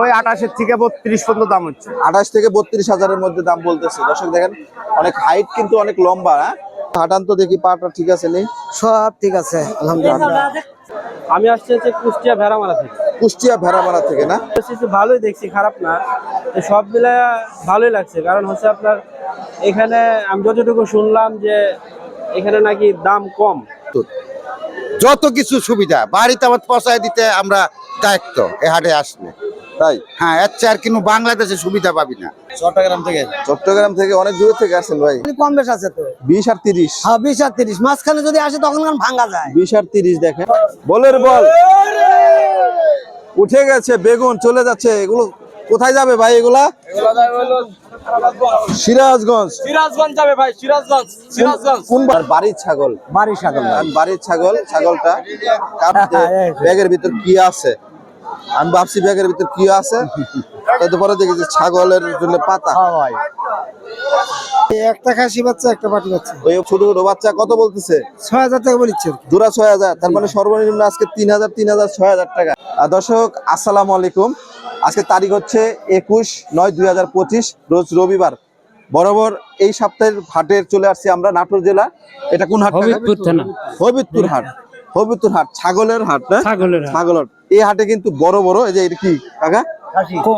ওই আঠাশের থেকে বত্রিশ পর্যন্ত দাম হচ্ছে। আঠাশ থেকে বত্রিশ হাজারের মধ্যে দাম বলতেছে। দর্শক দেখেন অনেক হাইট কিন্তু অনেক লম্বা হ্যাঁ? হাঁটান তো দেখি পাটা ঠিক আছে নেই? সব ঠিক আছে আলহামদুলিল্লাহ। আমি আসছি হচ্ছে কুষ্টিয়া ভেড়ামারা থেকে। কুষ্টিয়া ভেড়ামারা থেকে না? ভালোই দেখছি খারাপ না। তো সব মিলে ভালোই লাগছে কারণ হচ্ছে আপনার এখানে আমি যতটুকু শুনলাম যে এখানে নাকি দাম কম। যত কিছু সুবিধা বাড়িতে আমার পচায় দিতে আমরা দায়িত্ব এ হাটে আসলে। তাই? হ্যাঁ এর চেয়ে আর কিন্তু বাংলাদেশে সুবিধা পাবি না। চট্টগ্রাম থেকে? চট্টগ্রাম থেকে অনেক দূরে থেকে আসেন ভাই। কম বেশ আছে তো? বিশ আর তিরিশ। হ্যাঁ বিশ আর তিরিশ। মাঝখানে যদি আসে তখন ভাঙা যায়। বিশ আর তিরিশ দেখেন। বলের বল। উঠে গেছে বেগুন চলে যাচ্ছে। এগুলো কোথায় যাবে ভাই এগুলা? সিরাজগঞ্জ। সিরাজগঞ্জ। যাবে ভাই সিরাজগঞ্জ সিরাজগঞ্জ। কোন বাড়ির ছাগল? বাড়ির সাগর আর বাড়ির ছাগল ছাগলটা ব্যাগের ভিতর কি আছে? আমি ভাবছি ব্যাগের ভিতর কি আছে? তাতে পরে দেখি যে ছাগলের জন্য পাতা। ভাই। একটা খাসি বাচ্চা একটা পাটি বাচ্চা। ওই ছোট ছোট বাচ্চা কত বলতেছে? ছয় হাজার টাকা বলিচ্ছে দুরা ছয় হাজার তার মানে সর্বনিম্ন আজকে তিন হাজার তিন হাজার ছয় হাজার টাকা। দর্শক আসসালামু আলাইকুম। আজকে তারিখ হচ্ছে একুশ নয় দুই হাজার পঁচিশ রোজ রবিবার। বরাবর এই সপ্তাহের হাটের চলে আসছি আমরা নাটোর জেলা। এটা কোন হাট? হবিবপুর থানা। হবিবপুর হাট। হবিবপুর হাট ছাগলের হাট না? ছাগলের ছাগলের। এই হাটে কিন্তু বড় বড় এই যে এটা কি কাকা?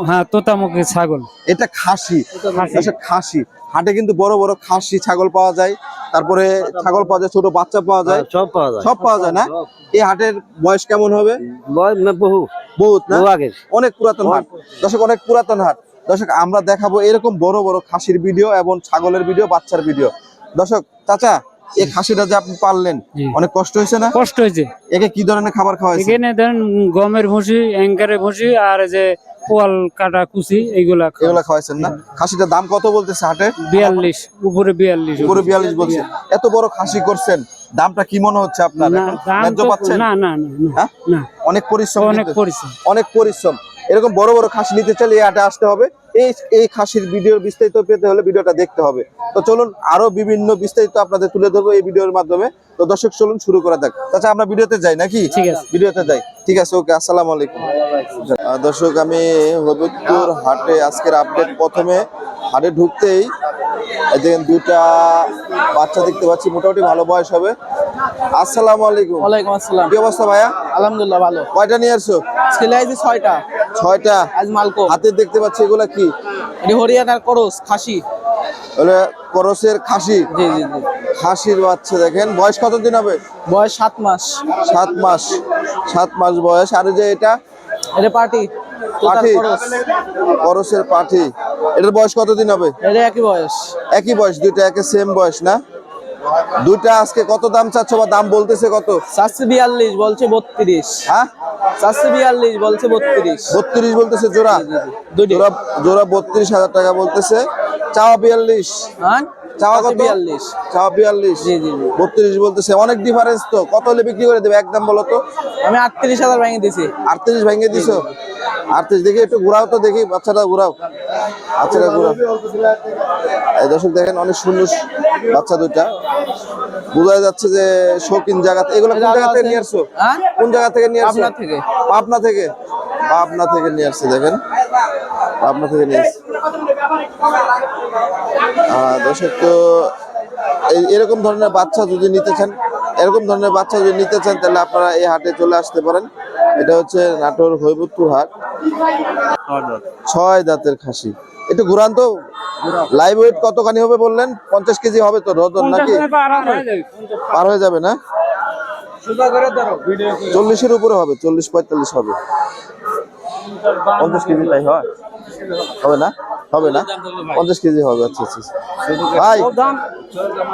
হ্যাঁ তোতামুখী ছাগল। এটা খাসি। খাসি। হাটে কিন্তু বড় বড় খাসি ছাগল পাওয়া যায়। তারপরে ছাগল পাওয়া যায় ছোট বাচ্চা পাওয়া যায়। সব পাওয়া যায়। সব পাওয়া যায় না? এই হাটের বয়স কেমন হবে? বহু। বহুত না? বহু অনেক পুরাতন হাট। দর্শক অনেক পুরাতন হাট। দর্শক আমরা দেখাবো এরকম বড় বড় খাসির ভিডিও এবং ছাগলের ভিডিও বাচ্চার ভিডিও। দর্শক চাচা এই খাসিটা যে আপনি অনেক কষ্ট হয়েছে না? কষ্ট হয়েছে। একে কি ধরনের খাবার খাওয়াইছে এখানে ধরেন গমের ভুসি অ্যাঙ্কারের ভুসি আর যে পোয়াল কাটা কুচি এইগুলা এগুলা খাওয়াইছেন না? খাসিটার দাম কত বলতেছে হাটে? বিয়াল্লিশ উপরে বিয়াল্লিশ। পুরো বিয়াল্লিশ বলছে। এত বড় খাসি করছেন দামটা কি মনে হচ্ছে আপনার? ন্যায্য পাচ্ছেন? না না না, না, হ্যাঁ? অনেক পরিশ্রম অনেক পরিশ্রম। অনেক পরিশ্রম। এরকম বড় বড় খাসি নিতে চাইলে এই হাটে আসতে হবে। এই এই খাসির ভিডিওর বিস্তারিত পেতে হলে ভিডিওটা দেখতে হবে। তো চলুন আরও বিভিন্ন বিস্তারিত আপনাদের তুলে ধরবো এই ভিডিওর মাধ্যমে। তো দর্শক চলুন শুরু করা যাক। আচ্ছা আমরা ভিডিওতে যাই নাকি? ঠিক আছে। ভিডিওতে যাই। ঠিক আছে ওকে আসসালামু আলাইকুম। দর্শক আমি হবিবপুর হাটে আজকের আপডেট প্রথমে হাটে ঢুকতেই দেখেন দুটা বাচ্চা দেখতে পাচ্ছি মোটামুটি ভালো বয়স হবে। আসসালামু আলাইকুম। ওয়ালাইকুম আসসালাম। কি অবস্থা ভাইয়া? আলহামদুলিল্লাহ ভালো। কয়টা নিয়ে আসছো? ছেলে আইছে ছয়টা। ছয়টা আজ মালকো হাতে দেখতে পাচ্ছি এগুলা কি? হরিয়ানার করস খাসি। করসের খাসি? জি জি জি। খাসির বাচ্চা দেখেন। বয়স কতদিন হবে? বয়স সাত মাস। সাত মাস। সাত মাস বয়স। আর যে এটা? এটা পার্টি পাঠি করসের পাঠি এটার বয়স কতদিন হবে? এটা একই বয়স। একই বয়স দুইটা একে সেম বয়স না? দুইটা আজকে কত দাম চাচ্ছ বা দাম বলতেছে কত? চারশো বিয়াল্লিশ বলছে বত্রিশ। হ্যাঁ? চারশো বিয়াল্লিশ বলছে বত্রিশ। বত্রিশ বলতেছে জোড়া? জোড়া জোড়া বত্রিশ হাজার টাকা বলতেছে। চাওয়া বিয়াল্লিশ। হ্যাঁ? চাওয়া কত? বিয়াল্লিশ। চাওয়া বিয়াল্লিশ? জি, জি, জি। বত্রিশ বলতেছে অনেক ডিফারেন্স তো। কত হলে বিক্রি করে দেবে? একদম বলো তো। আমি আটত্রিশ হাজার ভেঙে দিছি। আটত্রিশ ভেঙে দিছো? আটত্রিশ দেখি একটু ঘুরাও তো দেখি বাচ্চাটা ঘুরাও। বাচ্চাটা ঘুরাও। এই দর্শক দেখেন অনেক সুন্দর বাচ্চা দুইটা। বোঝা যাচ্ছে যে শৌখিন জায়গা এগুলো কোন জায়গা থেকে নিয়ে আসছো? হ্যাঁ? কোন জায়গা থেকে নিয়ে আসছো? পাবনা থেকে। পাবনা থেকে। পাবনা থেকে নিয়ে আসছে দেখেন। পাবনা থেকে নিয়ে দর্শক তো এরকম ধরনের বাচ্চা যদি নিতে চান এরকম ধরনের বাচ্চা যদি নিতে চান তাহলে আপনারা এই হাটে চলে আসতে পারেন। এটা হচ্ছে নাটোর হৈবতপুর হাট। ছয় দাঁতের খাসি। একটু ঘুরান তো। লাইভ ওয়েট কতখানি হবে বললেন? পঞ্চাশ কেজি হবে তো রতন নাকি? পার হয়ে যাবে না? চল্লিশের উপরে হবে চল্লিশ পঁয়তাল্লিশ হবে। পঞ্চাশ কেজি তাই হয়? হবে না? হবে না? পঞ্চাশ কেজি হবে আচ্ছা আচ্ছা ভাই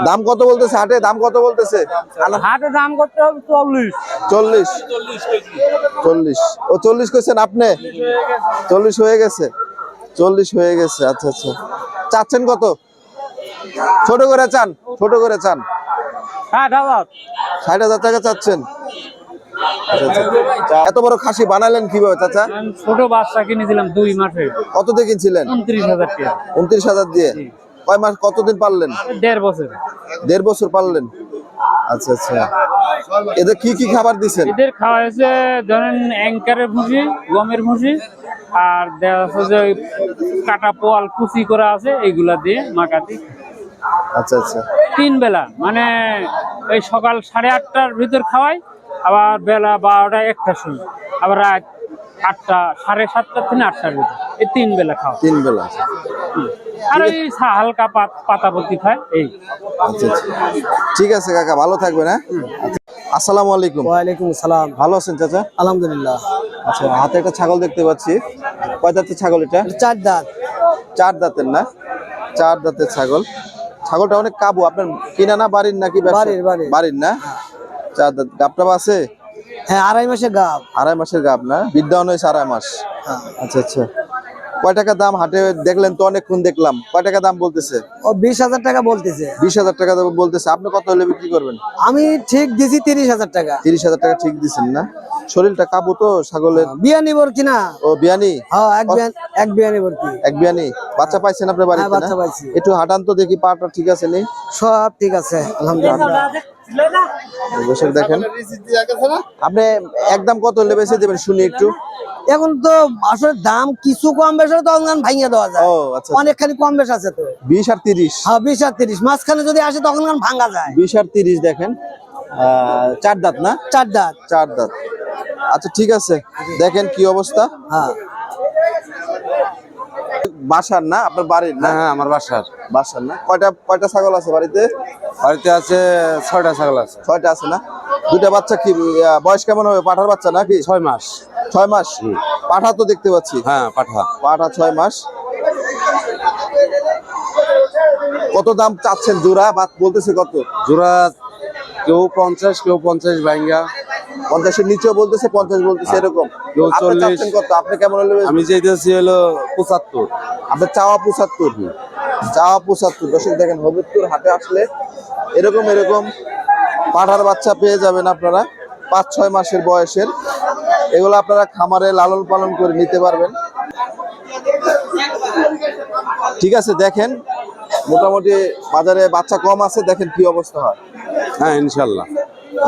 দাম কত বলতেছে হাটে? দাম কত বলতেছে? হাটে দাম করতে হবে চল্লিশ। চল্লিশ। চল্লিশ। ও চল্লিশ করছেন আপনি? চল্লিশ হয়ে গেছে। চল্লিশ হয়ে গেছে আচ্ছা আচ্ছা। চাচ্ছেন কত? ছোট করে চান ছোট করে চান। ষাট হাজার। ষাট হাজার টাকা চাচ্ছেন। আচ্ছা, আচ্ছা। এত বড় খাসি বানালেন কীভাবে চাচা? ছোট বাচ্চা কিনেছিলাম দুই মাসে। কত দিয়ে কিনছিলেন? উনত্রিশ হাজার উনত্রিশ হাজার দিয়ে? কয় মাস কতদিন পারলেন দেড় বছর। দেড় বছর পারলেন আচ্ছা আচ্ছা। এদের কি কি খাবার দিছেন? এদের খাওয়া হয়েছে ধরেন অ্যাঙ্কারের ভুসি গমের ভুসি আর দেওয়া আছে যে ওই কাটা পোয়াল কুচি করা আছে এইগুলা দিয়ে মাকাতি আচ্ছা আচ্ছা। তিন বেলা মানে এই সকাল সাড়ে আটটার ভিতর খাওয়াই আবার বেলা বারোটা একটার সময়। আবার রাত আটটা সাড়ে সাতটা থেকে আটটার ভিতর এই তিন বেলা খাওয়া। তিন বেলা। আর সা- হালকা পাত পাতা পতি খায় এই। আচ্ছা আচ্ছা। ঠিক আছে কাকা ভালো থাকবেন হ্যাঁ। আসসালামু আলাইকুম। ওয়ালাইকুম সালাম ভালো আছেন চাচা? আলহামদুলিল্লাহ। আচ্ছা হাতে একটা ছাগল দেখতে পাচ্ছি। কয় দাঁতের ছাগল এটা? চার দাঁত। চার দাঁতের না? চার দাঁতের ছাগল। ছাগলটা অনেক কাবু। আপনার কিনা না বাড়ির নাকি? বাড়ির, বাড়ির। বাড়ির না? চার দাঁত গাবটা আছে? হ্যাঁ আড়াই মাসে গাব। আড়াই মাসের গাব না? হয়েছে আড়াই মাস। হ্যাঁ। আচ্ছা আচ্ছা। কয় টাকা দাম? হাটে দেখলেন তো অনেকক্ষণ দেখলাম। কয় টাকা দাম বলতেছে? ও বিশ হাজার টাকা বলতেছে। বিশ হাজার টাকা দাম বলতেছে। আপনি কত হলে বিক্রি করবেন? আমি ঠিক দিছি তিরিশ হাজার টাকা। তিরিশ হাজার টাকা ঠিক দিচ্ছেন না? শরীরটা কাবু তো ছাগলের? বিয়া নিবর কিনা ও বিয়ানি? হ্যাঁ এক বিয়ান এক বিয়ানি বাচ্চা পাইছেন আপনার হ্যাঁ বাচ্চা পাইছি। একটু হাঁটান তো দেখি পাটা ঠিক আছে নেই সব ঠিক আছে আলহামদুলিল্লাহ। দেখেন। আপনি একদম কত হলে বেশি দেবেন শুনি একটু। এখন তো আসলে দাম কিছু কম বেশ হলে তখন ভাঙিয়ে দেওয়া যায়। ও আচ্ছা অনেকখানি কম বেশ আছে তো। বিশ আর তিরিশ। হ্যাঁ বিশ আর তিরিশ। মাঝখানে যদি আসে তখন গান ভাঙা যায়। বিশ আর তিরিশ দেখেন। আহ, চার দাঁত না? চার দাঁত। চার দাঁত। আচ্ছা ঠিক আছে। দেখেন কি অবস্থা। হ্যাঁ। বাসার না? আপনার বাড়ির না? হ্যাঁ আমার বাসার। বাসার না? কয়টা কয়টা ছাগল আছে বাড়িতে? বাড়িতে আছে ছয়টা ছাগল আছে। ছয়টা আছে না? দুটা বাচ্চা কি বয়স কেমন হবে? পাঠার বাচ্চা নাকি? ছয় মাস। ছয় মাস? পাঠা তো দেখতে পাচ্ছি। হ্যাঁ পাঠা। পাঠা ছয় মাস। কত দাম চাচ্ছেন? জোড়া বা বলতেছে কত? জোড়া কেউ পঞ্চাশ কেউ পঞ্চাশ বাইঙ্গা পঞ্চাশের নিচেও বলতেছে পঞ্চাশ বলতেছে এরকম। কেউ আপনি কত? আপনি কেমন হলে? আমি চাইতেছি হলো পঁচাত্তর। আপনার চাওয়া পঁচাত্তর। চাওয়া পঁচাত্তর। দর্শক দেখেন হবিবপুর হাটে আসলে এরকম এরকম পাঠার বাচ্চা পেয়ে যাবেন আপনারা। পাঁচ ছয় মাসের বয়সের। এগুলো আপনারা খামারে লালন পালন করে নিতে পারবেন। ঠিক আছে দেখেন মোটামুটি বাজারে বাচ্চা কম আছে দেখেন কি অবস্থা হয়। হ্যাঁ ইনশাল্লাহ।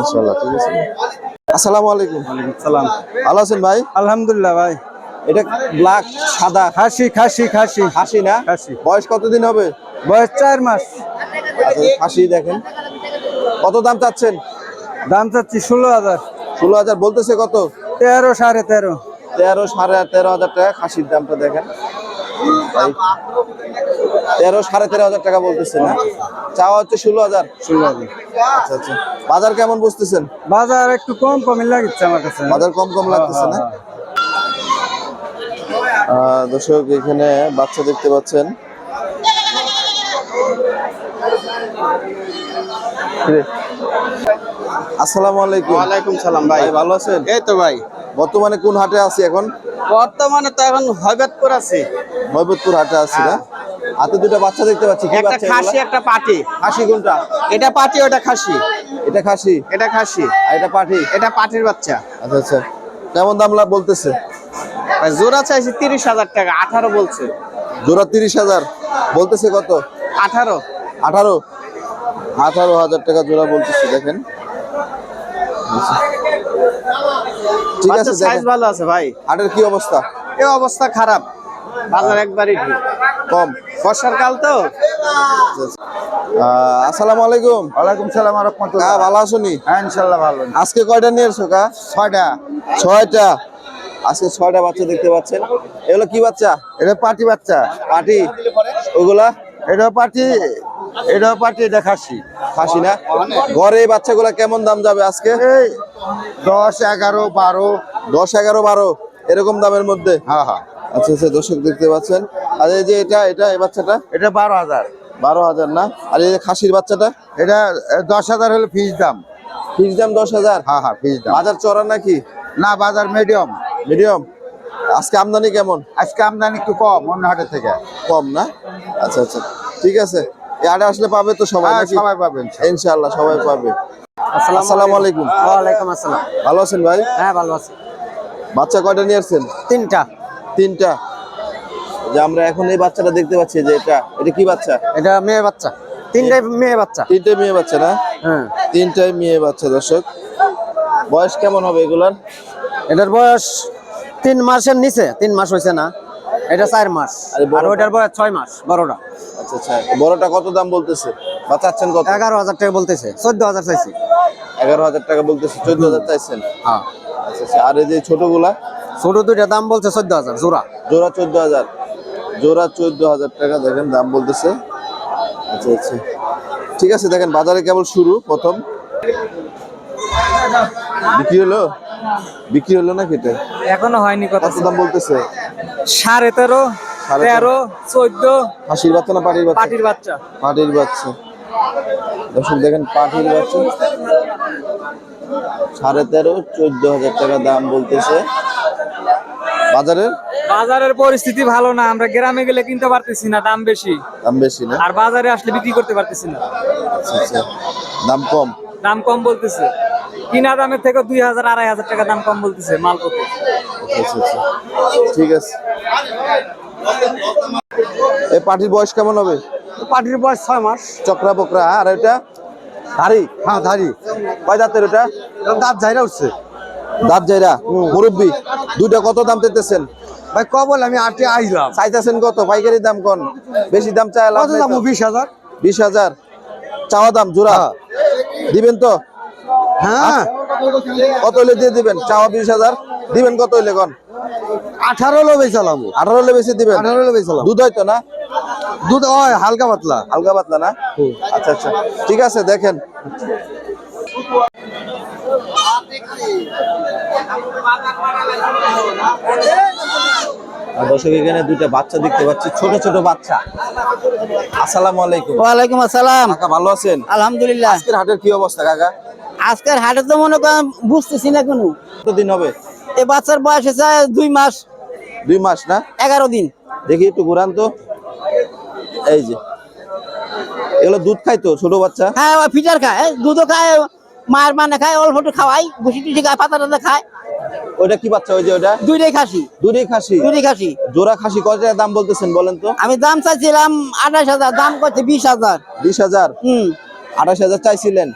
ইনশাল্লাহ ঠিক আছে। আসসালামু আলাইকুম। সালাম। ভালো আছেন ভাই? আলহামদুলিল্লাহ ভাই। এটা ব্ল্যাক সাদা? খাসি খাসি খাসি। হাসি না? খাসি। বয়স কতদিন হবে? বয়স চার মাস। আচ্ছা, হাসি দেখেন। কত দাম চাচ্ছেন? দাম চাচ্ছি ষোলো হাজার। ষোলো হাজার বলতেছে কত? তেরো সাড়ে তেরো। তেরো সাড়ে তেরো হাজার টাকা খাসির দামটা দেখেন। তেরো সাড়ে তেরো হাজার টাকা বলতেছে না। চাওয়া হচ্ছে ষোলো হাজার। ষোলো হাজার। আচ্ছা আচ্ছা। বাজার কেমন বুঝতেছেন? বাজার একটু কম কমই লাগছে আমার কাছে। বাজার কম কম লাগতেছে না? আহ, দর্শক এখানে বাচ্চা দেখতে পাচ্ছেন? আসসালামু আলাইকুম। ওয়ালাইকুম সালাম ভাই। ভাই ভালো আছেন? এই তো ভাই। বর্তমানে কোন হাটে আছি এখন? বর্তমানে তো এখন হয়বাতপুর আছি। মহবতপুর হাটে আছি না? হাতে দুটো বাচ্চা দেখতে পাচ্ছি কি একটা খাসি একটা পাটি। খাসি কোনটা? এটা পাটি ওটা খাসি। এটা খাসি? এটা খাসি। আর এটা পাঠি এটা পাটির বাচ্চা। আচ্ছা আচ্ছা। কেমন দাম লাভ বলতেছে? ভাই জোড়া চাইছি তিরিশ হাজার টাকা আঠারো বলছে। জোড়া তিরিশ হাজার। বলতেছে কত? আঠারো। আঠারো? আঠারো হাজার টাকা জোড়া বলতেছে দেখেন। ঠিক আছে সাইজ ভালো আছে ভাই। হাটের কি অবস্থা? এ অবস্থা খারাপ। বাজার একবারই ঠিক। কম। বর্ষার কাল তো। আহ, আসসালামু আলাইকুম। ওয়ালাইকুম সালাম আর কা ভালো আছো নি? হ্যাঁ ইনশাল্লাহ ভালো আজকে কয়টা নিয়ে এসছো কা? ছয়টা। ছয়টা। আজকে ছয়টা বাচ্চা দেখতে পাচ্ছেন। এগুলো কি বাচ্চা? এটা পাটি বাচ্চা। পাটি? ওইগুলা এটা পাটি এটা পাটি এটা খাসি। খাসি না? ঘরে এই বাচ্চাগুলা কেমন দাম যাবে আজকে? এই দশ এগারো বারো। দশ এগারো বারো এরকম দামের মধ্যে? হ্যাঁ হ্যাঁ আচ্ছা আচ্ছা দর্শক দেখতে পাচ্ছেন। আর এই যে এটা এটা এই বাচ্চাটা? এটা বারো হাজার। বারো হাজার না? আর এই যে খাসির বাচ্চাটা? এটা দশ হাজার হলো ফিস দাম। ফিক্স দাম দশ হাজার? হ্যাঁ হ্যাঁ ফিস দাম। বাজার চড়া নাকি? না বাজার মিডিয়াম মিডিয়াম আজকে আমদানি কেমন? আজকে আমদানি একটু কম অন্য হাটের থেকে। কম না? আচ্ছা আচ্ছা। ঠিক আছে। এই আড়ে আসলে পাবে তো সবাই হ্যাঁ, সবাই পাবেন ইনশাআল্লাহ সবাই পাবে। আসসালামু আলাইকুম। ওয়ালাইকুম আসসালাম। ভালো আছেন ভাই? হ্যাঁ ভালো আছি। বাচ্চা কয়টা নিয়ে আসছেন? তিনটা। তিনটা। যে আমরা এখন এই বাচ্চাটা দেখতে পাচ্ছি যে এটা এটা কি বাচ্চা? এটা মেয়ে বাচ্চা। তিনটাই মেয়ে বাচ্চা। তিনটে মেয়ে বাচ্চা না? হ্যাঁ। তিনটাই মেয়ে বাচ্চা দর্শক। বয়স কেমন হবে এগুলার? এটার বয়স তিন মাসের নিচে তিন মাস হয়েছে না এটা চার মাস। আর ওইটার বয়স ছয় মাস বড়টা। আচ্ছা আচ্ছা বড়টা কত দাম বলতেছে? বা চাচ্ছেন কত? এগারো হাজার টাকা বলতেছে চোদ্দ হাজার চাইছি। এগারো হাজার টাকা বলতেছে চোদ্দ হাজার চাইছেন? হ্যাঁ। আচ্ছা আচ্ছা আর এই যে ছোটগুলা? ছোট দুইটা দাম বলছে চোদ্দ হাজার জোড়া। জোড়া চোদ্দ হাজার। জোড়া চোদ্দ হাজার টাকা দেখেন দাম বলতেছে। আচ্ছা আচ্ছা। ঠিক আছে দেখেন বাজারে কেবল শুরু প্রথম। বিক্রি হলো? বিক্রি হলো না কেটে এখনও হয়নি কত দাম বলতেছে? সাড়ে তেরো। তেরো। চোদ্দ। হাসির বাচ্চা না পাটির বাচ্চা? পাটির বাচ্চা। পাটির বাচ্চা। দর্শক দেখেন পাটির বাচ্চা। সাড়ে তেরো চোদ্দ হাজার টাকা দাম বলতেছে। বাজারের? বাজারের পরিস্থিতি ভালো না। আমরা গ্রামে গেলে কিনতে পারতেছি না দাম বেশি। দাম বেশি না? আর বাজারে আসলে বিক্রি করতে পারতেছি না। আচ্ছা আচ্ছা। দাম কম? দাম কম বলতেছে। কিনা দামের থেকে দুই হাজার আড়াই হাজার টাকা দাম কম বলতেছে মাল প্রতি আচ্ছা আচ্ছা ঠিক আছে। এই পাটির বয়স কেমন হবে? পাটির বয়স ছয় মাস। চক্রা বকরা আর এটা ধারি হ্যাঁ ধারি কয় দাঁতের ওটা দাঁত ঝাইরা উঠছে। দাঁত যাইরা মুরব্বি। দুইটা কত দাম চাইতেছেন? ভাই ক কবল আমি আটে আইলাম। চাইতেছেন কত? পাইকারি দাম কোন? বেশি দাম চাই লাভ কত দাম। বিশ হাজার। বিশ হাজার। চাওয়া দাম জোড়া। দিবেন তো? হ্যাঁ। কত হলে দিয়ে দিবেন? চাওয়া বিশ হাজার। দিবেন কত হইলে কোন? আঠারো লো বেচালাম আঠারো হলে বেশি দিবেন? আঠারো লো বেচালাম দুধ হয়তো না? দুধ হয় হালকা পাতলা। হালকা পাতলা না? আচ্ছা আচ্ছা। ঠিক আছে দেখেন। দর্শক এখানে দুইটা বাচ্চা দেখতে পাচ্ছি। ছোট ছোট বাচ্চা। আসসালামু আলাইকুম। ওয়ালাইকুম আসসালাম। কাকা ভালো আছেন? আলহামদুলিল্লাহ। আজকের হাটের কি অবস্থা কাকা? আজকের হাটে তো মনে করেন বুঝতেছি না কোনো। কতদিন হবে? এ বাচ্চার বয়স হচ্ছে দুই মাস। দুই মাস না? এগারো দিন। দেখি একটু ঘুরান তো। এই যে। এগুলো দুধ খায় তো ছোট বাচ্চা? হ্যাঁ ফিটার খায়। দুধও খায় মায়ের মানে খায় অল্প একটু খাওয়াই ভুসি টুসি খায় পাতা টাতা খায়। ওইটা কি বাচ্চা ওই যে ওটা দুইটাই খাসি। দুধই খাসি? দুইটাই খাসি। জোড়া খাসি কত টাকা দাম বলতেছেন বলেন তো? আমি দাম চাইছিলাম আঠাশ হাজার দাম করছে বিশ হাজার। বিশ হাজার? হুম। আঠাশ হাজার চাইছিলেন।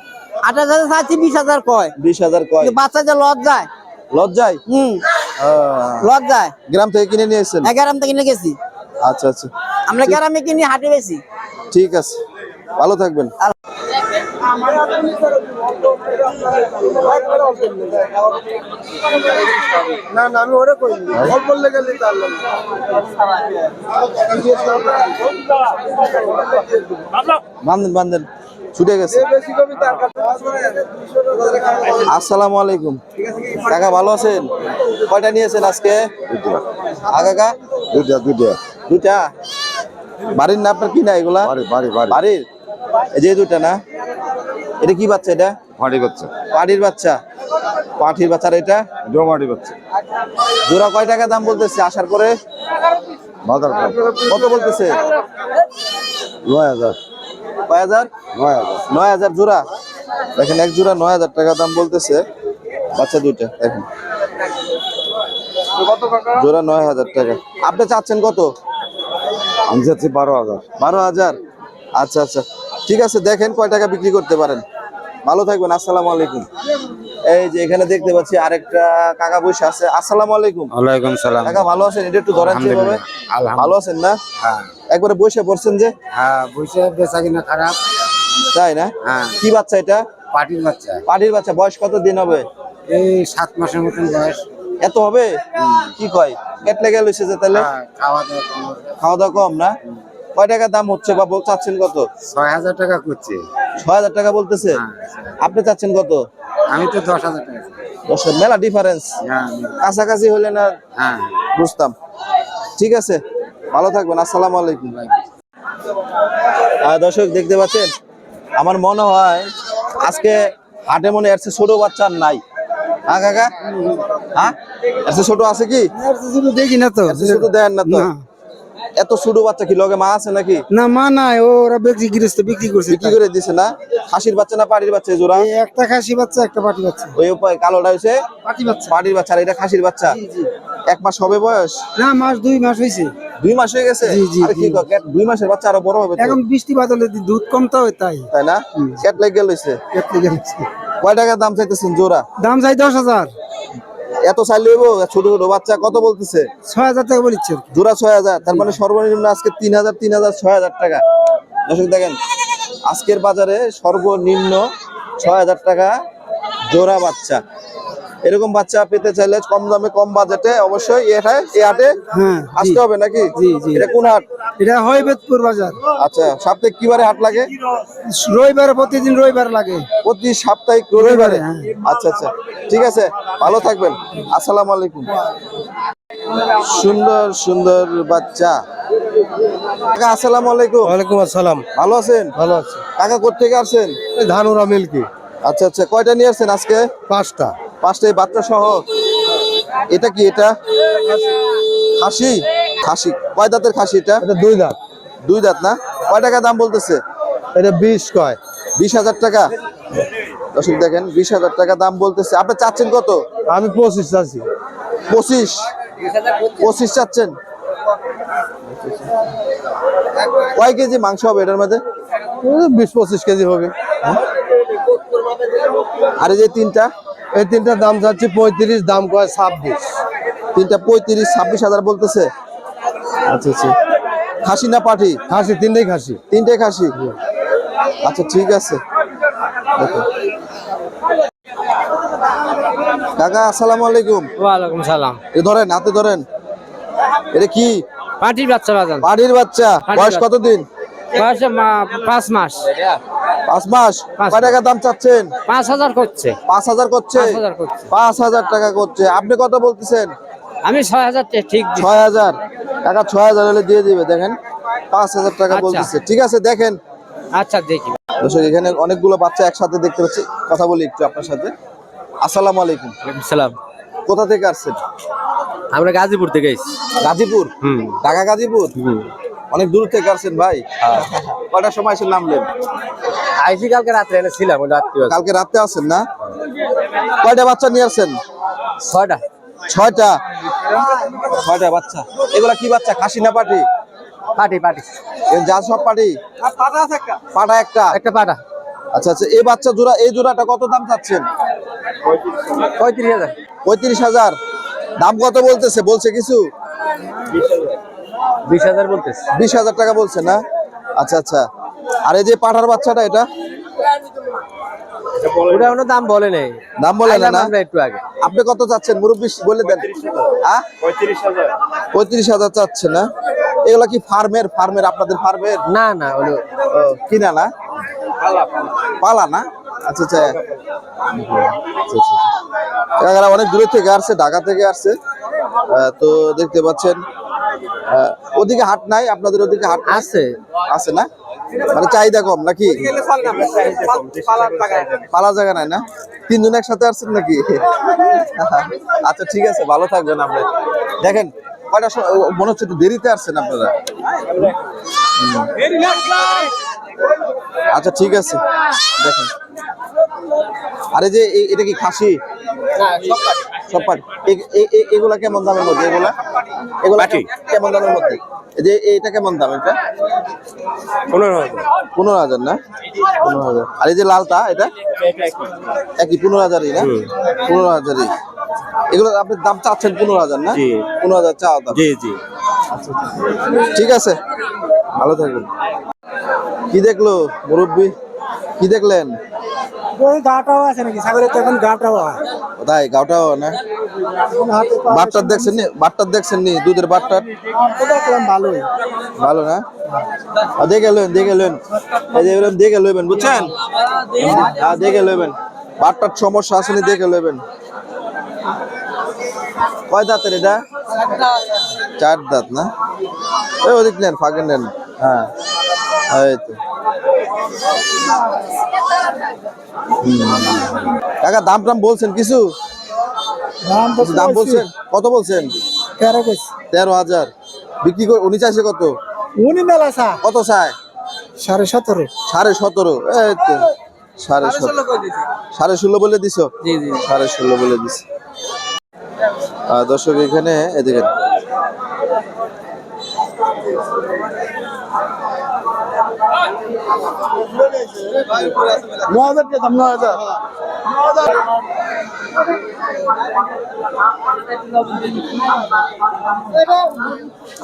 আঠাশ হাজার চাইছি বিশ হাজার কয়। বিশ হাজার কয়। বাচ্চা যে লজ যায় লজ্জায়? হুম। আহ, লজ যায় গ্রাম থেকে কিনে নিয়ে এসেছেন? গ্রাম থেকে গেছি। আচ্ছা আচ্ছা। আমরা গ্রামে কিনি হাটে বেশি ঠিক আছে। ভালো থাকবেন। না না আমি ওরে কই অল্প লেগে তার বান্ধেন বান্ধেন। ছুটে গেছে। আসসালামু আলাইকুম। কাকা ভালো আছেন? কয়টা নিয়েছেন আজকে? কাকা? দুইটা দুইটা। দুটা বাড়ির না আপনার কি না এগুলা? বাড়ি বাড়ি বাড়ি। বাড়ির? এই যে দুটা না? এটা কি বাচ্চা এটা? বাচ্চা। পাটির বাচ্চা। পাঠির বাচ্চার এটা? এটাও বাড়ি বাচ্চা। জোড়া কয় টাকা দাম বলতেছে আসার পরে? কত বলতেছে? নয় হাজার। কয় হাজার নয় হাজার জোড়া। দেখেন এক জোড়া নয় হাজার টাকা দাম বলতেছে। বাচ্চা দুইটা দেখেন জোড়া নয় হাজার টাকা। আপনি চাচ্ছেন কত? আমি চাচ্ছি বারো হাজার বারো হাজার আচ্ছা আচ্ছা। ঠিক আছে দেখেন কয় টাকা বিক্রি করতে পারেন। ভালো থাকবেন আসসালামু আলাইকুম। এই যে এখানে দেখতে পাচ্ছি আরেকটা কাকা বসে আছে। আসসালামু আলাইকুম। ওয়ালাইকুম সালাম। কাকা ভালো আছেন? এটা একটু ধরেন আলহামদুলিল্লাহ। ভালো আছেন না? হ্যাঁ। একবারে বসে পড়ছেন যে? হ্যাঁ বসে বেচা কিনা খারাপ। তাই না? হ্যাঁ। কি বাচ্চা এটা? পাটির বাচ্চা। পাটির বাচ্চা। বয়স কত দিন হবে? এই সাত মাসের মতন বয়স। এত হবে? কি কয়? কেটলে গেল যে তাহলে? হ্যাঁ, খাওয়া দাওয়া। খাওয়া দাওয়া কম না? কয় টাকা দাম হচ্ছে বা বল- চাচ্ছেন কত? ছয় হাজার টাকা করছে। ছয় হাজার টাকা বলতেছে? আপনি চাচ্ছেন কত? আমি তো দশ হাজার টাকা দশ মেলা ডিফারেন্স হ্যাঁ কাছাকাছি হলে না হ্যাঁ। বুঝতাম। ঠিক আছে ভালো থাকবেন। আসসালামু আলাইকুম। দর্শক দেখতে পাচ্ছেন? আমার মনে হয় আজকে হাটে মনে এর ছোট বাচ্চা নাই। হ্যাঁ কাকা? হ্যাঁ। এর ছোট আছে কি? দেখি না তো। ছোট দেন না তো। এত ছোট বাচ্চা কি লগে মা আছে নাকি? না মা নাই ওরা বিক্রি গৃহস্থ বিক্রি করছে। বিক্রি করে দিছে না? খাসির বাচ্চা না পাটির বাচ্চা জোড়া? একটা খাসি বাচ্চা একটা পাটি বাচ্চা। ওই উপায় কালোটা হয়েছে পাটি বাচ্চা। পাটির বাচ্চা আর এটা খাসির বাচ্চা। এক মাস হবে বয়স? না মাস দুই মাস হয়েছে দুই মাস হয়ে গেছে? জি, জি, আরে কি দুই মাসের বাচ্চা আরও বড় হবে এখন বৃষ্টি বাদলে দুধ কম তো হয় তাই। তাই না? ক্যাট লেগে লইছে কয় টাকা দাম চাইতেছেন জোড়া? দাম চাই দশ হাজার। এত চাইলে হইবো ছোট ছোট বাচ্চা কত বলতেছে? ছয় হাজার টাকা বলিচ্ছে। জোড়া ছয় হাজার তার মানে সর্বনিম্ন আজকে তিন হাজার তিন হাজার ছয় হাজার টাকা। দর্শক দেখেন আজকের বাজারে সর্বনিম্ন ছয় হাজার টাকা জোড়া বাচ্চা। এরকম বাচ্চা পেতে চাইলে কম দামে কম বাজেটে অবশ্যই এটায় এই হাটে হ্যাঁ আসতে হবে নাকি? জি, জি। এটা কোন হাট? এটা হয় বেদপুর বাজার। আচ্ছা সপ্তাহে কিবারে হাট লাগে? রবিবার প্রতিদিন রবিবার লাগে। প্রতি সাপ্তাহিক রবিবারে? হ্যাঁ। আচ্ছা আচ্ছা। ঠিক আছে ভালো থাকবেন। আসসালামু আলাইকুম। সুন্দর সুন্দর বাচ্চা। কাকা আসসালামু আলাইকুম। ওয়ালাইকুম আসসালাম। ভালো আছেন? ভালো আছে। কাকা কোথেকে আসছেন? ধানুরা মিল্কি। আচ্ছা আচ্ছা। কয়টা নিয়ে আসছেন আজকে? পাঁচটা। পাঁচটা এই বাচ্চা সহ। এটা কি এটা? খাসি? খাসি। কয় দাঁতের খাসি এটা? এটা দুই দাঁত। দুই দাঁত না? কয় টাকা দাম বলতেছে? এটা বিশ কয়। বিশ হাজার টাকা। দর্শক দেখেন বিশ হাজার টাকা দাম বলতেছে। আপনি চাচ্ছেন কত? আমি পঁচিশ চাচ্ছি। পঁচিশ? পঁচিশ চাচ্ছেন? কয় কেজি মাংস হবে এটার মধ্যে? বিশ পঁচিশ কেজি হবে। আর এই যে তিনটা? এই তিনটা দাম যাচ্ছে পঁয়ত্রিশ দাম কয় ছাব্বিশ। তিনটা পঁয়ত্রিশ ছাব্বিশ হাজার বলতেছে। আচ্ছা আচ্ছা। খাসি না পাঠি খাসি তিনটেই খাসি। তিনটে খাসি? আচ্ছা ঠিক আছে। দেখো কাকা আসসালামু আলাইকুম। ওয়ালাইকুম সালাম। এ ধরেন হাতে ধরেন। এটা কি? পাটির বাচ্চা বাজান। পাটির বাচ্চা। বয়স কতদিন? বয়স পাঁচ মাস। পাঁচ মাস? পাঁচ কয় টাকা দাম চাচ্ছেন? পাঁচ হাজার করছে। পাঁচ হাজার করছে? পাঁচ হাজার টাকা করছে। আপনি কত বলতেছেন? আমি ছয় হাজার ঠিক ছয় হাজার। টাকা ছয় হাজার হলে দিয়ে দিবে দেখেন। পাঁচ হাজার টাকা আচ্ছা। বলতেছে। ঠিক আছে দেখেন। আচ্ছা দেখি। দর্শক এখানে অনেকগুলো বাচ্চা একসাথে দেখতে পাচ্ছি। কথা বলি একটু আপনার সাথে। আসসালামু আলাইকুম। সালাম। কোথা থেকে আসছেন? আমরা গাজীপুর থেকে এসেছি। গাজীপুর? হুম। ঢাকা গাজীপুর? অনেক দূর থেকে আসছেন ভাই। হ্যাঁ। কয়টার সময় এসে নামলেন? আইসি কালকে রাত্রে এনে ছিলাম রাত্রি কালকে রাতে আসেন না? কয়টা বাচ্চা নিয়ে আসছেন? ছয়টা। ছয়টা? ছয়টা বাচ্চা। এগুলা কি বাচ্চা খাসি না পাটি? পাটি পাটি। যা সব পাটি? পাটা একটা। একটা? পাটা। আচ্ছা আচ্ছা এই বাচ্চা জোড়া এই জোড়াটা কত দাম চাচ্ছেন? পঁয়ত্রিশ হাজার। পঁয়ত্রিশ হাজার। দাম কত বলতেছে? বলছে কিছু? বিশ হাজার বলতেছে। বিশ হাজার টাকা বলছে না? আচ্ছা আচ্ছা। আর এই যে পাঠার বাচ্চাটা এটা? ওটা কোনো দাম বলে নেই। দাম বলে না? না একটু আগে। আপনি কত চাচ্ছেন? মুরব্বী বলে দেন? পঁয়ত্রিশ হাজার। চাচ্ছে না? এগুলা কি ফার্মের? ফার্মের আপনাদের ফার্মের? না না হলো কিনা না? পালা না? আচ্ছা আচ্ছা। আচ্ছা, আচ্ছা, অনেক দূরে থেকে আসছে ঢাকা থেকে আসছে। আহ, তো দেখতে পাচ্ছেন ওদিকে হাট নাই আপনাদের ওদিকে হাট আছে। আছে না? মানে চাহিদা কম নাকি? পালা জায়গা নাই না? তিনজন একসাথে আসছেন নাকি? আচ্ছা ঠিক আছে ভালো থাকবেন আপনি। দেখেন কয়টা মনে হচ্ছে একটু দেরিতে আসছেন আপনারা। আচ্ছা ঠিক আছে। দেখেন। আরে যে এটা কি খাসি? সব পাটি। এ- এগুলা কেমন দামের মধ্যে? এগুলা? এগুলা কেমন দামের মধ্যে? যে এটা কেমন দাম এটা? পনেরো হাজার। পনেরো হাজার না? পনেরো হাজার। আর এই যে লালটা এটা? একই পনেরো হাজারই না? পনেরো হাজারই। এগুলো আপনি দাম চাচ্ছেন পনেরো হাজার না? পনেরো হাজার চাওয়া দাম। জি জি। ঠিক আছে। ভালো থাকবেন। কি দেখল মুরব্বী? কি দেখলেন? ওই গাটাও আছে নাকি? ছাগলের তো এখন গাটাও হয়। কোথায় গাওটাও না? বাটটার দেখছেন নি বাটটার দেখছেন নি দুধের বাটটার? দেখলাম ভালোই। ভালো না? দেখে লইবেন দেখে লইবেন। এই যে এরকম দেখে লইবেন বুঝছেন? হ্যাঁ দেখে লইবেন। বাটটার সমস্যা আছে নি দেখে লইবেন। কয় দাঁতের এটা? চার দাঁত। না? ওই ওদিক নেন ফাঁকে নেন। হ্যাঁ। এই তো। হুম। কাকা দাম টাম বলছেন কিছু? দাম বলছেন? কত বলছেন? তেরো তেরো হাজার। বিক্রি করে উনি চাইছে কত? উনি মেলা চা কত চায়? সাড়ে সতেরো। সাড়ে সতেরো। এই তো। সাড়ে সতেরো। সাড়ে ষোলো বলে দিছো? জি জি। সাড়ে ষোলো বলে দিছি। দর্শক এখানে এদিকে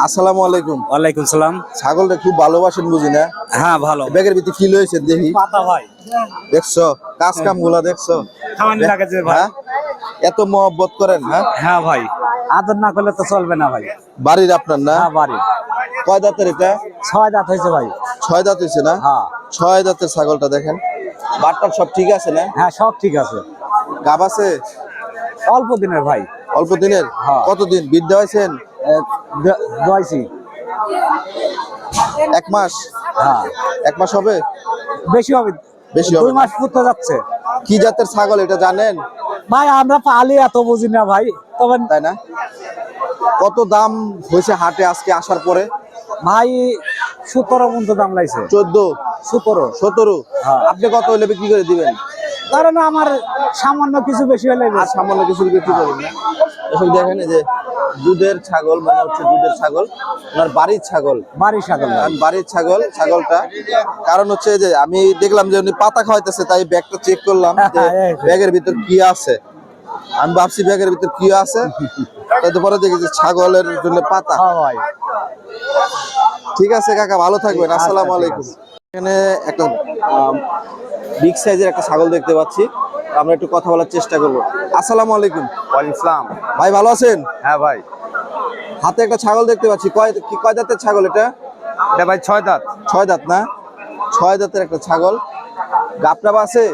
আসসালামু আলাইকুম। ওয়ালাইকুম সালাম। ছাগলটা খুব ভালোবাসেন বুঝি না? হ্যাঁ ভালো। ব্যাগের ভিতরে ফিল হয়েছে দেখি? পাতা ভাই দেখছ? কাজ কামগুলা দেখছ খাওয়ানি লাগে যে ভাই। হ্যাঁ? এত মহব্বত করেন হ্যাঁ? হ্যাঁ ভাই। আদর না করলে তো চলবে না ভাই। বাড়ির আপনার না? হ্যাঁ বাড়ি কয় দাঁতের এটা? ছয় দাঁত হয়েছে ভাই। ছয় দাঁত হয়েছে না? হ্যাঁ। ছয় দাঁতের ছাগলটা দেখেন। বাটটার সব ঠিক আছে না? হ্যাঁ সব ঠিক আছে। গাব আছে? অল্প দিনের ভাই। অল্প দিনের? হ্যাঁ। কতদিন? বিদ্যা হয়েছেন? দোয়াইছি। এক মাস? হ্যাঁ। এক মাস হবে? বেশি হবে। বেশি হবে দুই মাস পুরতে যাচ্ছে। কি জাতের ছাগল এটা জানেন? ভাই আমরা পালি এত বুঝি না ভাই। তাই না? কত দাম হয়েছে হাটে আজকে আসার পরে? ভাই সতেরো পর্যন্ত দাম লাগছে চোদ্দ? সতেরো। সতেরো? হ্যাঁ। আপনি কত হলে বিক্রি করে দিবেন? কারণ আমার সামান্য কিছু বেশি হলে আর সামান্য কিছু বিক্রি করবেন না এসব দেখেন যে দুধের ছাগল মনে হচ্ছে দুধের ছাগল ওনার বাড়ির ছাগল। বাড়ির সাগর বাড়ির ছাগল ছাগলটা। কারণ হচ্ছে যে আমি দেখলাম যে উনি পাতা খাওয়াইতেছে তাই ব্যাগটা চেক করলাম ব্যাগের ভিতর কি আছে। আমি ভাবছি ব্যাগের ভিতরে কি আছে? তাই তো দেখি যে ছাগলের জন্য পাতা। হ্যাঁ ভাই। ঠিক আছে কাকা ভালো থাকবেন। আচ্ছা, আসসালামু আলাইকুম। এখানে একটা বিগ সাইজের একটা ছাগল দেখতে পাচ্ছি। আমরা একটু কথা বলার চেষ্টা করব। আসসালামু আলাইকুম। ওয়ালাইকুম ইসলাম ভাই ভালো আছেন? হ্যাঁ ভাই। হাতে একটা ছাগল দেখতে পাচ্ছি। কয় কি কয় দাঁতের ছাগল এটা? এটা ভাই ছয় দাঁত। ছয় দাঁত না? ছয় দাঁতের একটা ছাগল। গাবটাবা আছে?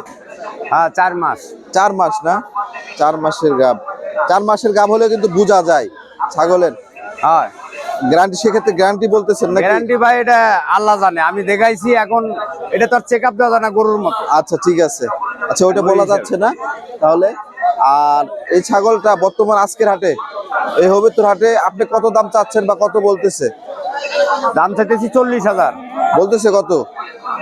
হ্যাঁ চার মাস। চার মাস না? চার মাসের গাব। চার মাসের গাব হলে কিন্তু বোঝা যায় ছাগলের। হ্যাঁ। গ্যারান্টি সেক্ষেত্রে গ্যারান্টি বলতেছেন নাকি? গ্যারান্টি ভাই এটা আল্লাহ জানে। আমি দেখাইছি এখন এটা তো আর চেক আপ দেওয়া যায় না গরুর মতো। আচ্ছা ঠিক আছে। আচ্ছা ওইটা বলা যাচ্ছে না। তাহলে আর এই ছাগলটা বর্তমান আজকের হাটে এই হবিতুর হাটে আপনি কত দাম চাচ্ছেন বা কত বলতেছে? দাম চাইতেছি চল্লিশ হাজার। বলতেছে কত?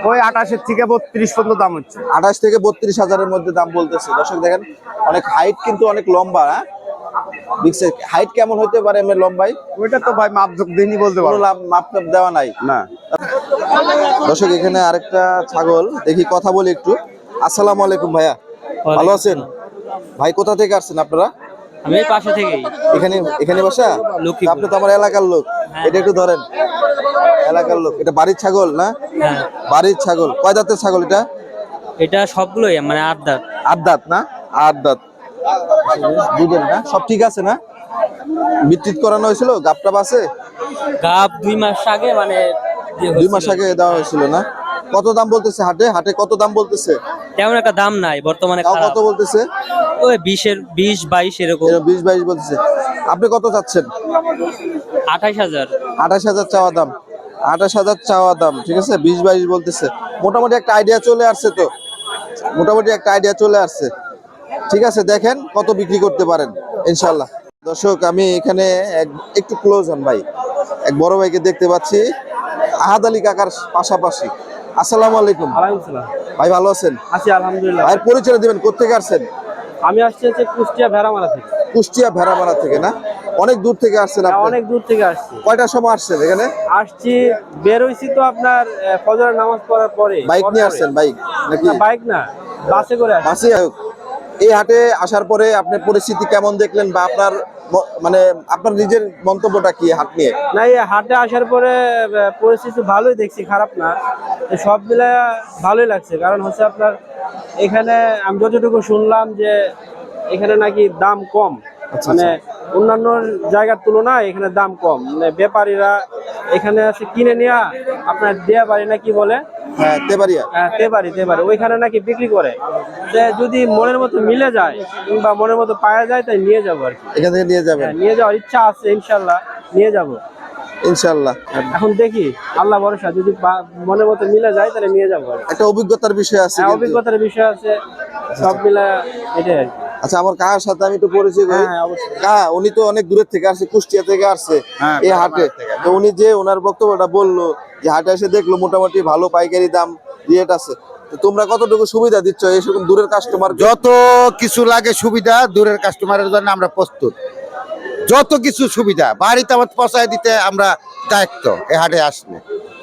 ওই আঠাশের থেকে বত্রিশ পর্যন্ত দাম হচ্ছে। আঠাশ থেকে বত্রিশ হাজারের মধ্যে দাম বলতেছে। দর্শক দেখেন অনেক হাইট কিন্তু অনেক লম্বা হ্যাঁ? হাইট কেমন হতে পারে এমনি লম্বাই? ওইটা তো ভাই মাপ যোগ দিনই বলতে পারব লাভ মাপ টাপ দেওয়া নাই। না। দর্শক এখানে আরেকটা ছাগল দেখি কথা বলি একটু। আসসালামু আলাইকুম ভাইয়া। ভালো আছেন? ভাই কোথা থেকে আসছেন আপনারা? আমি পাশে থেকেই। এখানে এখানে বসা? লক্ষ্মীপুর। আপনি তো আমার এলাকার লোক। এটা একটু ধরেন। এলাকার লোক। এটা বাড়ির ছাগল না? হ্যাঁ। বাড়ির ছাগল। কয় দাঁতের ছাগল এটা? এটা সবগুলোই মানে আট দাঁত। আট দাঁত না? আট দাঁত। দুধের না? সব ঠিক আছে না? বিদ্যুৎ করানো হয়েছিল? গাপটা বাসে গাব দুই মাস আগে মানে ইয়ে দুই মাস আগে দেওয়া হয়েছিল না? কত দাম বলতেছে হাটে? হাটে কত দাম বলতেছে? তেমন একটা দাম নাই বর্তমানে কত বলতেছে? ওই বিশের বিশ বাইশ এরকম। বিশ বাইশ বলতেছে। আপনি কত চাচ্ছেন? আঠাইশ হাজার। আঠাশ হাজার চাওয়া দাম। আঠাশ হাজার চাওয়া দাম ঠিক আছে? বিশ বাইশ বলতেছে। মোটামুটি একটা আইডিয়া চলে আসছে তো। মোটামুটি একটা আইডিয়া চলে আসছে। ঠিক আছে দেখেন কত বিক্রি করতে পারেন ইনশাল্লাহ দর্শক আমি এখানে এক- একটু ক্লোজ হন ভাই। এক বড় ভাইকে দেখতে পাচ্ছি। আহাদ আলী কাকার পাশাপাশি। আসসালামু আলাইকুম। ভাই ভালো আছেন? আছি আলহামদুলিল্লাহ। ভাইয়ের পরিচয় দিবেন কোথেকে আসছেন? আমি আসছি হচ্ছে কুষ্টিয়া ভেড়ামারা থেকে। কুষ্টিয়া ভেড়ামারা থেকে না? অনেক দূর থেকে আসছেন আপনি? অনেক দূর থেকে আসছি। কয়টার সময় আসছেন এখানে? আসছি বের হইছি তো আপনার ফজরের নামাজ পড়ার পরে। বাইক নিয়ে আসছেন বাইক নাকি? বাইক না বাসে করে হোক। এই হাটে আসার পরে আপনার পরিস্থিতি কেমন দেখলেন বা আপনার মানে আপনার নিজের মন্তব্যটা কি হাট নিয়ে? না এই হাটে আসার পরে পরিস্থিতি ভালোই দেখছি খারাপ না। সব মিলে ভালোই লাগছে। কারণ হচ্ছে আপনার এখানে আমি যতটুকু শুনলাম যে এখানে নাকি দাম কম। মানে অন্যান্য জায়গার তুলনায় এখানে দাম কম। মানে ব্যাপারীরা এখানে আছে কিনে নেওয়া আপনার দেয়া বাড়ি না কি বলে হ্যাঁ হ্যাঁ তেবারি তেবারি ওইখানে নাকি বিক্রি করে। যে যদি মনের মতো মিলে যায় কিংবা মনের মতো পাওয়া যায় তাই নিয়ে যাব আর কি। এখান থেকে নিয়ে যাবেন। হ্যাঁ, নিয়ে যাওয়ার ইচ্ছা আছে ইনশাল্লাহ নিয়ে যাব। ইনশাল্লাহ এখন দেখি আল্লাহ ভরসা যদি মতো মিলে যায় তাহলে নিয়ে যাব। একটা অভিজ্ঞতার বিষয় আছে অভিজ্ঞতার বিষয় আছে সব মিলে এটাই আর কি। আচ্ছা আমার কার সাথে আমি একটু পরিচয় করি হ্যাঁ, অবশ্যই। উনি তো অনেক দূরের থেকে আসছে কুষ্টিয়া থেকে আসছে হ্যাঁ, এই হাটে। তো উনি যে ওনার বক্তব্যটা বলল যে হাটে এসে দেখল মোটামুটি ভালো পাইকারি দাম রেট আছে। তোমরা কতটুকু সুবিধা দিচ্ছ এইরকম দূরের কাস্টমার যত কিছু লাগে সুবিধা দূরের কাস্টমারের জন্য আমরা প্রস্তুত। যত কিছু সুবিধা বাড়িতে আমার পৌঁছায় দিতে আমরা দায়িত্ব এ হাটে আসলে।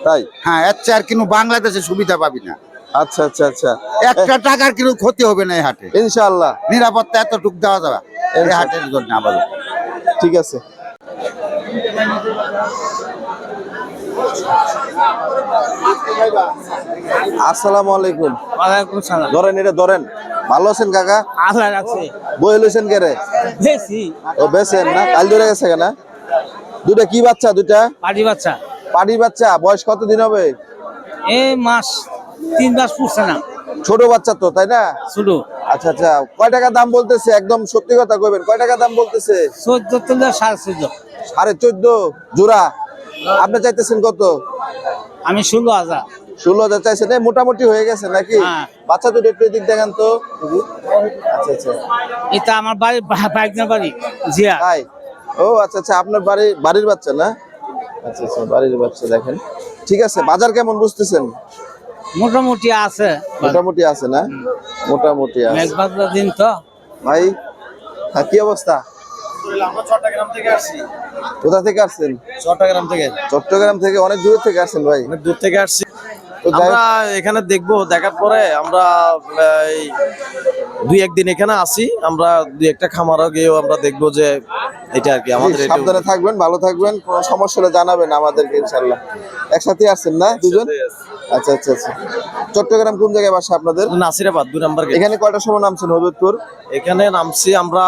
তাই? হ্যাঁ এর চেয়ে আর কিন্তু বাংলাদেশে সুবিধা পাবি না। আচ্ছা আচ্ছা আচ্ছা। একটা টাকার কিন্তু ক্ষতি হবে না এই হাটে। ইনশাআল্লাহ। নিরাপত্তা এতটুক দেওয়া যাবে। এই হাটের জন্য আবার ঠিক আছে। আসসালামু আলাইকুম। ওয়ালাইকুম সালাম। ধরেন এটা ধরেন। ভালো আছেন কাকা? আল্লাহ রাখছে। বই লইছেন কে রে? বেশি। ও বেছেন না? কাল ধরে গেছে কেনা? দুটা কি বাচ্চা দুটা পাটি বাচ্চা। পাটি বাচ্চা। বয়স কত দিন হবে? এ মাস। তিন মাস পুষছে না। ছোট বাচ্চা তো তাই না? শুধু আচ্ছা আচ্ছা কয় টাকা দাম বলতেছে? একদম সত্যি কথা কইবেন কয় টাকা দাম বলতেছে? চোদ্দ তুলে সাড়ে চোদ্দ। সাড়ে চোদ্দ? জোড়া? আপনি চাইতেছেন কত? আমি ষোলো হাজার। ষোলো হাজার চাইছেন। মোটামুটি হয়ে গেছে নাকি? হ্যাঁ। বাচ্চা দুটো একটু এদিক দেখান তো। আচ্ছা আচ্ছা। এটা আমার বাড়ি বাইকনা বাড়ি জিয়া। তাই ও আচ্ছা আচ্ছা আপনার বাড়ি বাড়ির বাচ্চা না? আচ্ছা আচ্ছা বাড়ির বাচ্চা দেখেন। ঠিক আছে বাজার কেমন বুঝতেছেন? মোটামুটি আছে। মোটামুটি আছে না? মোটামুটি আছে। মেঘ বাদলা দিন তো। ভাই হ্যাঁ, কি অবস্থা? কোথা থেকে আসছেন? চট্টগ্রাম থেকে। চট্টগ্রাম থেকে অনেক দূর থেকে আসছেন ভাই। অনেক দূর থেকে আসছি। আমরা এখানে দেখব দেখার পরে আমরা এই দুই একদিন এখানে আসি। আমরা দুই একটা খামারও গিয়েও আমরা দেখব যে এটা আর কি আমাদের সাবধানে থাকবেন ভালো থাকবেন কোনো সমস্যা হলে জানাবেন আমাদেরকে ইনশাল্লাহ। একসাথে আসছেন না দুজন? আচ্ছা আচ্ছা আচ্ছা। চট্টগ্রাম কোন জায়গায় বাসা আপনাদের? নাসিরাবাদ দুই নাম্বার এখানে কয়টার সময় নামছেন হবিবপুর? এখানে নামছি আমরা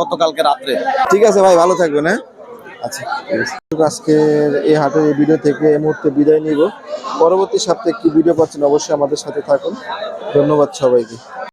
গতকালকে রাত্রে। ঠিক আছে ভাই ভালো থাকবেন হ্যাঁ? আচ্ছা আজকের এই হাটের এই ভিডিও থেকে এই মুহূর্তে বিদায় নিব। পরবর্তী সপ্তাহে কি ভিডিও পাচ্ছেন অবশ্যই আমাদের সাথে থাকুন। ধন্যবাদ সবাইকে।